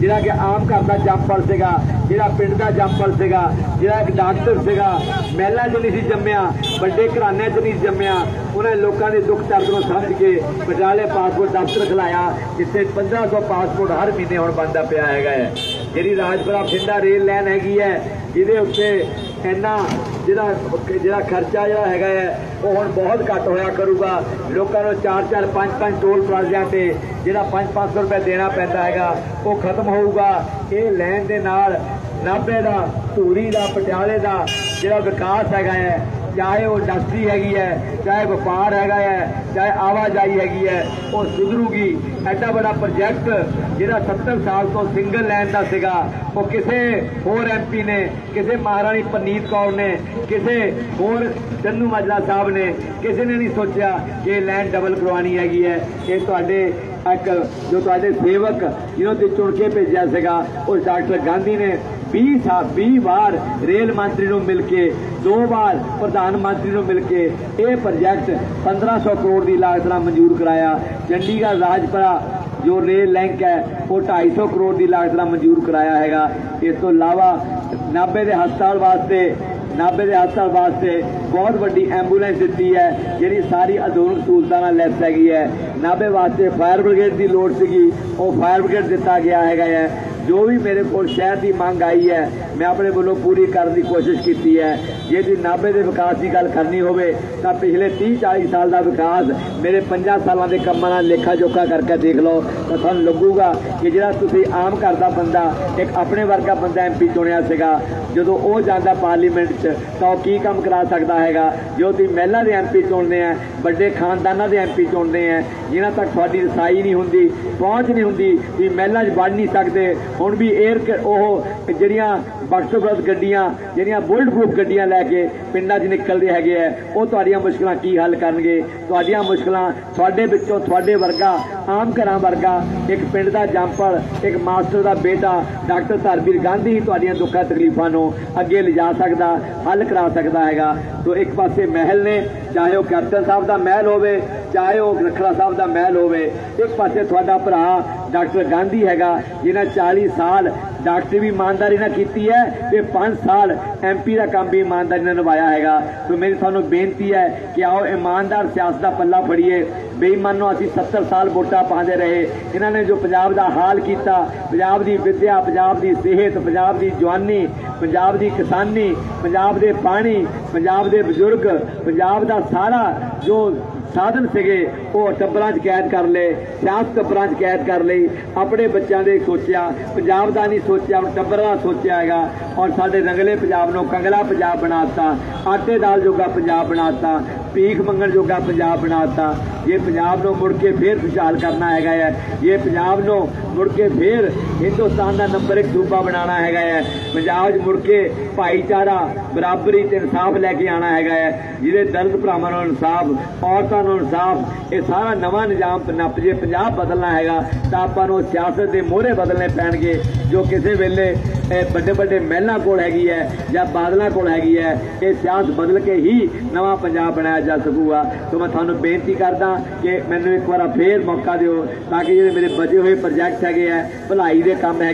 ਜਿਹੜਾ ਕਿ ਆਮ ਘਰ ਦਾ ਜੰਪਲ ਸੀਗਾ, ਜਿਹੜਾ ਪਿੰਡ ਦਾ ਜੰਪਲ ਸੀਗਾ, ਜਿਹੜਾ ਇੱਕ ਡਾਕਟਰ ਸੀਗਾ, ਮਹਿਲਾ 'ਚ ਨਹੀਂ ਸੀ ਜੰਮਿਆ, ਵੱਡੇ ਘਰਾਣਿਆਂ 'ਚ ਨਹੀਂ ਸੀ ਜੰਮਿਆ, ਉਹਨੇ ਲੋਕਾਂ ਦੇ ਦੁੱਖ ਦਰਦ ਨੂੰ ਸਮਝ ਕੇ ਪਟਿਆਲੇ ਪਾਸਪੋਰਟ ਦਫ਼ਤਰ ਖਲਾਇਆ, ਜਿੱਥੇ 1500 ਪਾਸਪੋਰਟ ਹਰ ਮਹੀਨੇ ਹੁਣ ਬੰਦਾ ਪਿਆ ਹੈਗਾ ਹੈ। ਜਿਹੜੀ ਰਾਜਪੁਰਾ ਬਠਿੰਡਾ ਰੇਲ ਲਾਈਨ ਹੈਗੀ ਹੈ ਇਹਦੇ ਉੱਤੇ ਇੰਨਾ ਜਿਹੜਾ ਜਿਹੜਾ ਖਰਚਾ ਜਿਹੜਾ ਹੈਗਾ ਹੈ, ਉਹ ਹੁਣ ਬਹੁਤ ਘੱਟ ਹੋਇਆ ਕਰੂਗਾ। ਲੋਕਾਂ ਨੂੰ 4-4 5-5 ਟੋਲ ਪਲਾਜ਼ਿਆਂ ਤੇ ਜਿਹੜਾ 5-500 ਰੁਪਏ ਦੇਣਾ ਪੈਂਦਾ ਹੈਗਾ, ਉਹ ਖਤਮ ਹੋਊਗਾ। ਇਹ ਲੈਣ ਦੇ ਨਾਲ ਨਾਭੇ ਦਾ, ਧੂਰੀ ਦਾ, ਪਟਿਆਲੇ ਦਾ ਜਿਹੜਾ ਵਿਕਾਸ ਹੈਗਾ ਹੈ ਚਾਹੇ ਉਹ ਇੰਡਸਟਰੀ ਹੈਗੀ ਹੈ, ਚਾਹੇ ਵਪਾਰ ਹੈਗਾ ਹੈ, ਚਾਹੇ ਆਵਾਜਾਈ ਹੈਗੀ ਹੈ, ਉਹ ਸੁਧਰੂਗੀ। ਐਡਾ ਬੜਾ ਪ੍ਰੋਜੈਕਟ ਜਿਹੜਾ 70 ਸਾਲ ਤੋਂ ਸਿੰਗਲ ਲਾਈਨ ਦਾ ਸੀਗਾ, ਉਹ ਕਿਸੇ ਹੋਰ ਐਮਪੀ ਨੇ, ਕਿਸੇ ਮਹਾਰਾਣੀ ਪਰਨੀਤ ਕੌਰ ਨੇ, ਕਿਸੇ ਹੋਰ ਚੰਨੂ ਮਾਜਰਾ ਸਾਹਿਬ ਨੇ, ਕਿਸੇ ਨੇ ਨਹੀਂ ਸੋਚਿਆ ਕਿ ਇਹ ਲਾਈਨ ਡਬਲ ਕਰਵਾਉਣੀ ਹੈਗੀ ਹੈ। ਇਹ ਤੁਹਾਡੇ ਇੱਕ, ਜੋ ਤੁਹਾਡੇ ਸੇਵਕ, ਜਿਹਨਾਂ ਤੇ ਚੁਣ ਕੇ ਭੇਜਿਆ ਸੀਗਾ, ਉਹ ਡਾਕਟਰ ਗਾਂਧੀ ਨੇ 20 ਸਾਲ 20 ਵਾਰ ਰੇਲ ਮੰਤਰੀ ਨੂੰ ਮਿਲ ਕੇ, ਦੋ ਵਾਰ ਪ੍ਰਧਾਨ ਮੰਤਰੀ ਨੂੰ ਮਿਲ ਕੇ ਇਹ ਪ੍ਰੋਜੈਕਟ 1500 ਕਰੋੜ ਦੀ ਲਾਗਤ ਨਾਲ ਮਨਜ਼ੂਰ ਕਰਾਇਆ। ਚੰਡੀਗੜ੍ਹ ਰਾਜਪੁਰਾ, ਜੋ ਰੇਲ ਲਿੰਕ ਹੈ, ਉਹ 250 ਕਰੋੜ ਦੀ ਲਾਗਤ ਨਾਲ ਮਨਜ਼ੂਰ ਕਰਾਇਆ ਹੈਗਾ। ਇਸ ਤੋਂ ਇਲਾਵਾ ਨਾਭੇ ਦੇ ਹਸਪਤਾਲ ਵਾਸਤੇ, ਨਾਭੇ ਦੇ ਹਸਪਤਾਲ ਵਾਸਤੇ ਬਹੁਤ ਵੱਡੀ ਐਂਬੂਲੈਂਸ ਦਿੱਤੀ ਹੈ, ਜਿਹੜੀ ਸਾਰੀ ਆਧੁਨਿਕ ਸਹੂਲਤਾਂ ਨਾਲ ਲੈਸ ਹੈਗੀ ਹੈ। ਨਾਭੇ ਵਾਸਤੇ ਫਾਇਰ ਬ੍ਰਿਗੇਡ ਦੀ ਲੋੜ ਸੀਗੀ, ਉਹ ਫਾਇਰ ਬ੍ਰਿਗੇਡ ਦਿੱਤਾ ਗਿਆ ਹੈਗਾ ਹੈ। ਜੋ ਵੀ ਮੇਰੇ ਕੋਲ ਸ਼ਹਿਰ ਦੀ ਮੰਗ ਆਈ ਹੈ, ਮੈਂ ਆਪਣੇ ਵੱਲੋਂ ਪੂਰੀ ਕਰਨ ਦੀ ਕੋਸ਼ਿਸ਼ ਕੀਤੀ ਹੈ। ਜੇ ਜੀ ਨਾਭੇ ਦੇ ਵਿਕਾਸ ਦੀ ਗੱਲ ਕਰਨੀ ਹੋਵੇ, ਤਾਂ ਪਿਛਲੇ 30 40 ਸਾਲ ਦਾ ਵਿਕਾਸ ਮੇਰੇ 50 ਸਾਲਾਂ ਦੇ ਕੰਮਾਂ ਨਾਲ ਲੇਖਾ ਜੋਖਾ ਕਰਕੇ ਦੇਖ ਲਓ, ਤਾਂ ਤੁਹਾਨੂੰ ਲੱਗੂਗਾ ਕਿ ਜਿਹੜਾ ਤੁਸੀਂ ਆਮ ਘਰ ਦਾ ਬੰਦਾ, ਇੱਕ ਆਪਣੇ ਵਰਗਾ ਬੰਦਾ ਐਮਪੀ ਚੁਣਿਆ ਸੀਗਾ, ਜਦੋਂ ਉਹ ਜਾਂਦਾ ਪਾਰਲੀਮੈਂਟ 'ਚ, ਤਾਂ ਉਹ ਕੀ ਕੰਮ ਕਰਾ ਸਕਦਾ ਹੈਗਾ? ਜੋ ਤੁਸੀਂ ਮਹਿਲਾ ਦੇ ਐਮਪੀ ਚੁਣਦੇ ਆ, ਵੱਡੇ ਖਾਨਦਾਨਾਂ ਦੇ ਐਮਪੀ ਚੁਣਦੇ ਆ, ਜਿਨ੍ਹਾਂ ਤੱਕ ਤੁਹਾਡੀ ਰਸਾਈ ਨਹੀਂ ਹੁੰਦੀ, ਪਹੁੰਚ ਨਹੀਂ ਹੁੰਦੀ ਵੀ ਮਹਿਲਾ 'ਚ ਵੜ ਨਹੀਂ ਸਕਦੇ ਹੁਣ ਵੀ 에ਅਰ ਉਹ ਜਿਹੜੀਆਂ ਬਖਸ਼ਬਰਤ ਗੱਡੀਆਂ, ਜਿਹੜੀਆਂ ਬੁਲਟ ਪ੍ਰੂਫ ਗੱਡੀਆਂ ਲੈ ਕੇ ਪਿੰਡਾਂ 'ਚ ਨਿਕਲਦੇ ਹੈਗੇ ਆ, ਉਹ ਤੁਹਾਡੀਆਂ ਮੁਸ਼ਕਲਾਂ ਕੀ ਹੱਲ ਕਰਨਗੇ? ਤੁਹਾਡੀਆਂ ਮੁਸ਼ਕਲਾਂ ਤੁਹਾਡੇ ਵਿੱਚੋਂ ਤੁਹਾਡੇ ਵਰਗਾ, ਆਮ ਘਰਾਂ ਵਰਗਾ, ਇੱਕ ਪਿੰਡ ਦਾ ਜੰਪਲ ਇੱਕ ਮਾਸਟਰ ਦਾ ਬੇਟਾ, ਡਾਕਟਰ ਧਰਮਵੀਰ ਗਾਂਧੀ ਹੀ ਤੁਹਾਡੀਆਂ ਦੁੱਖਾਂ, ਤਕਲੀਫਾਂ ਨੂੰ ਅੱਗੇ ਲਿਜਾ ਸਕਦਾ, ਹੱਲ ਕਰਾ ਸਕਦਾ ਹੈਗਾ। ਤੋਂ ਇੱਕ ਪਾਸੇ ਮਹਿਲ ਨੇ, ਚਾਹੇ ਉਹ ਕੈਪਟਨ ਸਾਹਿਬ ਦਾ ਮਹਿਲ ਹੋਵੇ, ਚਾਹੇ ਉਹ ਰਖੜਾ ਸਾਹਿਬ ਦਾ ਮਹਿਲ ਹੋਵੇ, ਇੱਕ ਪਾਸੇ ਤੁਹਾਡਾ ਭਰਾ ਡਾਕਟਰ ਗਾਂਧੀ ਹੈਗਾ, ਜਿਨ੍ਹਾਂ 40 ਸਾਲ ਡਾਕਟਰੀ ਵੀ ਇਮਾਨਦਾਰੀ ਨਾਲ ਕੀਤੀ ਹੈ ਤੇ 5 ਸਾਲ ਐਮਪੀ ਦਾ ਕੰਮ ਵੀ ਇਮਾਨਦਾਰੀ ਨਾਲ ਨਿਭਾਇਆ ਹੈਗਾ। ਸੋ ਮੇਰੀ ਤੁਹਾਨੂੰ ਬੇਨਤੀ ਹੈ ਕਿ ਆਓ ਇਮਾਨਦਾਰ ਸਿਆਸਤ ਦਾ ਪੱਲਾ ਫੜੀਏ। ਬੇਈਮਾਨੋ ਅਸੀਂ 70 ਸਾਲ ਵੋਟਾਂ ਪਾਉਂਦੇ ਰਹੇ। ਇਹਨਾਂ ਨੇ ਜੋ ਪੰਜਾਬ ਦਾ ਹਾਲ ਕੀਤਾ, ਪੰਜਾਬ ਦੀ ਵਿਦਿਆ, ਪੰਜਾਬ ਦੀ ਸਿਹਤ, ਪੰਜਾਬ ਦੀ ਜਵਾਨੀ, ਪੰਜਾਬ ਦੀ ਕਿਸਾਨੀ, ਪੰਜਾਬ ਦੇ ਪਾਣੀ, ਪੰਜਾਬ ਦੇ ਬਜ਼ੁਰਗ, ਪੰਜਾਬ ਦਾ ਸਾਰਾ ਜੋ ਸਾਧਨ ਸੀਗੇ, ਉਹ ਟੱਬਰਾਂ 'ਚ ਕੈਦ ਕਰ ਲਏ, ਸਿਆਸਤ ਟੱਬਰਾਂ 'ਚ ਕੈਦ ਕਰ ਲਈ, ਆਪਣੇ ਬੱਚਿਆਂ ਦੇ ਸੋਚਿਆ, ਪੰਜਾਬ ਦਾ ਨਹੀਂ ਸੋਚਿਆ, ਹੁਣ ਟੱਬਰਾਂ ਦਾ ਸੋਚਿਆ ਹੈਗਾ ਔਰ ਸਾਡੇ ਰੰਗਲੇ ਪੰਜਾਬ ਨੂੰ ਕੰਗਲਾ ਪੰਜਾਬ ਬਣਾਤਾ ਆਟੇ ਦਾਲ ਜੋਗਾ ਪੰਜਾਬ ਬਣਾਤਾ ਭੀਖ ਮੰਗਣ ਜੋਗਾ ਪੰਜਾਬ ਬਣਾਤਾ ਇਹ ਪੰਜਾਬ ਨੂੰ ਮੁੜ ਕੇ ਫੇਰ ਖੁਸ਼ਹਾਲ ਕਰਨਾ ਹੈਗਾ ਹੈ ਇਹ ਪੰਜਾਬ ਨੂੰ ਮੁੜ ਕੇ ਫੇਰ ਹਿੰਦੁਸਤਾਨ ਦਾ ਨੰਬਰ 1 ਸੂਬਾ ਬਣਾਉਣਾ ਹੈਗਾ ਹੈ ਪੰਜਾਬ 'ਚ ਮੁੜ ਕੇ ਭਾਈਚਾਰਾ ਬਰਾਬਰੀ ਤੇ ਇਨਸਾਫ ਲੈ ਕੇ ਆਣਾ ਹੈਗਾ ਹੈ ਜਿਹਦੇ ਦਰਦ ਭਰਾਵਾਂ ਨੂੰ ਇਨਸਾਫ, ਔਰਤਾਂ ਨੂੰ ਇਨਸਾਫ, ਇਹ ਸਾਰਾ ਨਵਾਂ ਨਿਜ਼ਾਮ ਨੱਪ ਜੇ ਪੰਜਾਬ ਬਦਲਣਾ ਹੈਗਾ, ਤਾਂ ਆਪਾਂ ਨੂੰ ਸਿਆਸਤ ਦੇ ਮੋਹਰੇ ਬਦਲਨੇ ਪੈਣਗੇ, ਜੋ ਕਿਸੇ ਵੇਲੇ ਵੱਡੇ ਵੱਡੇ ਮਹਿਲਾਂ ਕੋਲ ਹੈਗੀ ਹੈ ਜਾਂ ਬਾਦਲਾਂ ਕੋਲ ਹੈਗੀ ਹੈ, ਇਹ ਸਿਆਸਤ ਬਦਲ ਕੇ ਹੀ ਨਵਾਂ ਪੰਜਾਬ ਬਣਾਇਆ ਜਾ ਸਕੂਗਾ। ਸੋ ਮੈਂ ਤੁਹਾਨੂੰ ਬੇਨਤੀ ਕਰਦਾ ਕਿ ਮੈਨੂੰ ਇੱਕ ਵਾਰ ਫੇਰ ਮੌਕਾ ਦਿਓ ਤਾਂ ਕਿ ਜਿਹੜੇ ਮੇਰੇ ਬਚੇ ਹੋਏ ਪ੍ਰੋਜੈਕਟ ਹੈਗੇ ਆ, ਭਲਾਈ ਦੇ ਕੰਮ ਹੈ